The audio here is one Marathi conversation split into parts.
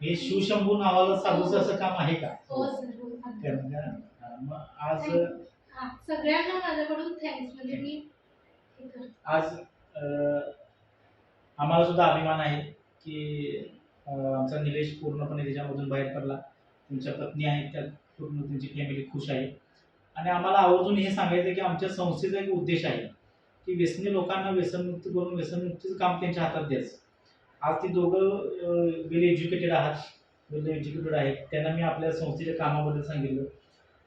हे शिवशंभू नावाला साधूचं असं काम आहे का? हो मग आज सगळ्यांना माझ्याकडून थँक्स म्हणजे मी. आज आम्हाला सुद्धा अभिमान आहे की आमचा निलेश पूर्णपणे त्याच्यामधून बाहेर पडला. तुमच्या पत्नी आहेत त्या पूर्ण तुमची फॅमिली खुश आहे. आणि आम्हाला आवर्जून हे सांगायचं की आमच्या संस्थेचा एक उद्देश आहे की व्यसनी लोकांना व्यसनमुक्त करून व्यसनमुक्तीचं काम त्यांच्या हातात द्यायचं. आज ती दोघं वेल एज्युकेटेड आहात. वेल एज्युकेटेड आहेत. त्यांना मी आपल्या संस्थेच्या कामाबद्दल सांगितलं.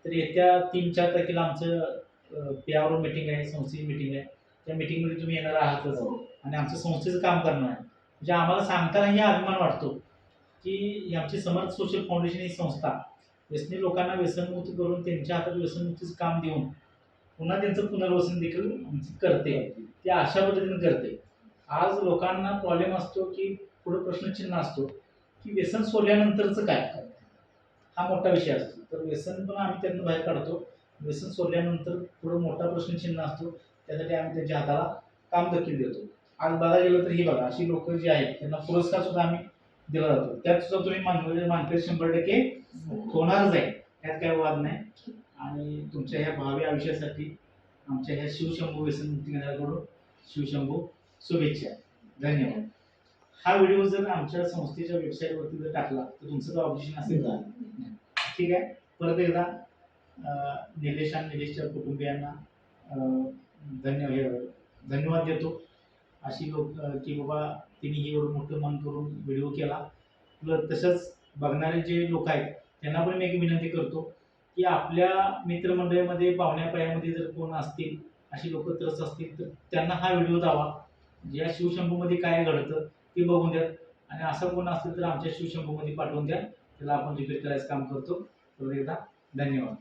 तर येत्या तीन चार तारखेला आमचं पेआवर मिटिंग आहे संस्थेची मिटिंग आहे. त्या मिटिंगमध्ये तुम्ही येणार आहातच. आणि आमचं संस्थेचं काम करणार. आहे म्हणजे आम्हाला सांगतानाही अभिमान वाटतो की ही आमची समर्थ सोशल फाउंडेशन ही संस्था. व्यसनी लोकांना व्यसनमुक्त करून त्यांच्या हातात व्यसनमुक्तीचं काम देऊन पुन्हा त्यांचं पुनर्वसन देखील करते. ती अशा पद्धतीने करते. आज लोकांना प्रॉब्लेम असतो की पुढं प्रश्नचिन्ह असतो की व्यसन सोडल्यानंतरचं काय? हा मोठा विषय असतो. तर व्यसन पण आम्ही त्यांना बाहेर काढतो. व्यसन सोडल्यानंतर पुढं मोठा प्रश्नचिन्ह असतो. त्यासाठी आम्ही त्यांच्या हाताला काम देखील देतो. आज बघायला गेलं तर ही बघा अशी लोक जी आहेत त्यांना पुरस्कार सुद्धा आम्ही दिला जातो. त्यात सुद्धा तुम्ही मान मानकरी शंभर टक्के होणारच आहे. त्यात काय वाद नाही. आणि तुमच्या ह्या भावी आयुष्यासाठी आमच्या ह्या शिवशंभू व्यसन मुक्ती केंद्राकडून शिवशंभू शुभेच्छा. धन्यवाद. हा व्हिडिओ जर आमच्या संस्थेच्या वेबसाईटवरती जर टाकला तर तुमचं काय ऑब्जेक्शन असेल का? ठीक आहे. परत एकदा अं, निलेश आणि निलेशच्या कुटुंबियांना धन्यवाद हे धन्यवाद देतो. अशी लोक की बाबा तिने एवढं मोठं मन करून व्हिडिओ केला. तसंच बघणारे जे लोक आहेत त्यांना पण मी एक विनंती करतो की आपल्या मित्रमंडळीमध्ये पाहुण्या पायामध्ये जर कोण असतील अशी लोक त्रस्त असतील तर त्यांना हा व्हिडिओ दावा. या शिवशंभूमध्ये काय घडतं ते बघून द्या. आणि असं कोण असेल तर आमच्या शिवशंभूमध्ये पाठवून द्या. त्याला आपण रिपेअर करायचं काम करतो. तर एकदा धन्यवाद.